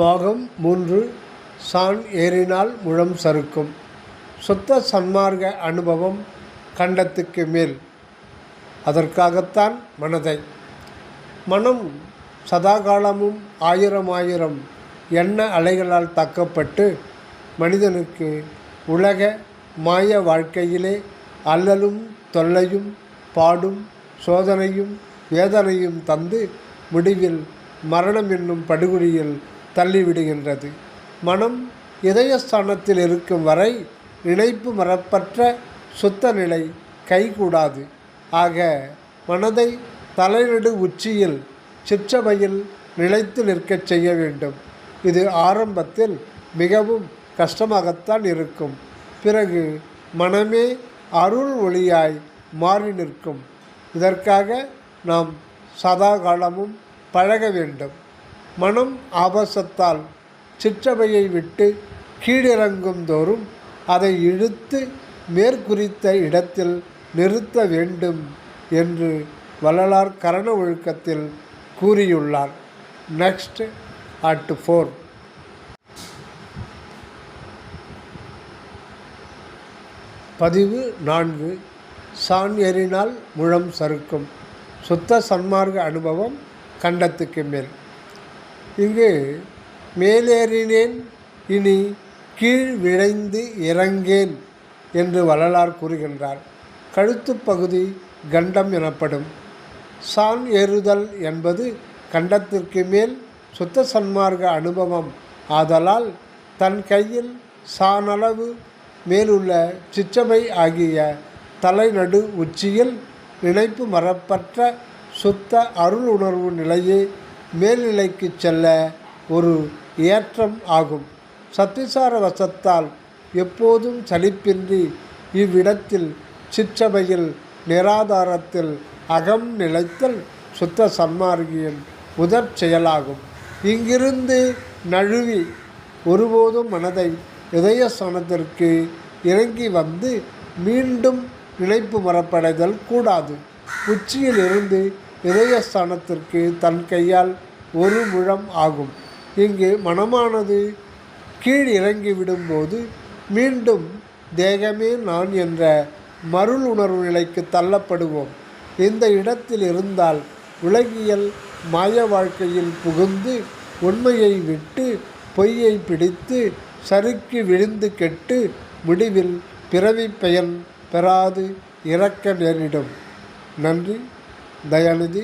பாகம் மூன்று. சான் ஏறினால் முழம் சறுக்கும். சுத்த சன்மார்க்க அனுபவம் கண்டத்துக்கு மேல். அதற்காகத்தான் மனதை. மனம் சதாகாலமும் ஆயிரம் ஆயிரம் எண்ண அலைகளால் தாக்கப்பட்டு மனிதனுக்கு உலக மாய வாழ்க்கையிலே அல்லலும் தொல்லையும் பாடும் சோதனையும் வேதனையும் தந்து முடிவில் மரணம் என்னும் படுகொலியில் தள்ளிவிடுகின்றது. மனம் இதயஸ்தானத்தில் இருக்கும் வரை நினைப்பு மறப்பற்ற சுத்த நிலை கைகூடாது. ஆக மனதை தலைநடு உச்சியில் சிற்றமையில் நிலைத்து நிற்கச் செய்ய வேண்டும். இது ஆரம்பத்தில் மிகவும் கஷ்டமாகத்தான் இருக்கும். பிறகு மனமே அருள் ஒளியாய் மாறி நிற்கும். இதற்காக நாம் சதா காலமும் பழக வேண்டும். மனம் ஆபாசத்தால் சிற்றவையை விட்டு கீழிறங்கும் தோறும் அதை இழுத்து மேற்குறித்த இடத்தில் நிறுத்த வேண்டும் என்று வள்ளலார் கரண ஒழுக்கத்தில் கூறியுள்ளார். நெக்ஸ்ட் அட் ஃபோர் பதிவு நான்கு. சான் எறினால் முழம் சறுக்கும். சுத்த சன்மார்க்க அனுபவம் கண்டத்துக்கு மேல். இங்கு மேலேறினேன் இனி கீழ் விழைந்து இறங்கேன் என்று வள்ளலார் கூறுகின்றார். கழுத்து பகுதி கண்டம் எனப்படும். சான் ஏறுதல் என்பது கண்டத்திற்கு மேல் சுத்த சன்மார்க்க அனுபவம். ஆதலால் தன் கையில் சானளவு மேலுள்ள சிச்சமை ஆகிய தலைநடு உச்சியில் நினைப்பு மரப்பற்ற சுத்த அருள் உணர்வு நிலையே மேல்நிலைக்கு செல்ல ஒரு ஏற்றம் ஆகும். சத்திசார வசத்தால் எப்போதும் சலிப்பின்றி இவ்விடத்தில் சிற்றபையில் நிராதாரத்தில் அகம் நிலைத்தல் சுத்த சன்மார்கியின் முதற் செயலாகும். இங்கிருந்து நழுவி ஒருபோதும் மனதை இதயஸ்தானத்திற்கு இறங்கி வந்து மீண்டும் நினைப்பு மறப்படைதல் கூடாது. உச்சியில் இருந்து இதயஸ்தானத்திற்கு தன் கையால் ஒரு முழம் ஆகும். இங்கு மனமானது கீழ் இறங்கி விடும்போது மீண்டும் தேகமே நான் என்ற மருள் உணர்வு நிலைக்கு தள்ளப்படுவோம். இந்த இடத்தில் இருந்தால் உலகியல் மாய வாழ்க்கையில் புகுந்து உண்மையை விட்டு பொய்யை பிடித்து சறுக்கி விழுந்து கெட்டு முடிவில் பிறவி பயன் பெறாது இறக்க நேரிடும். நன்றி. தயாநிதி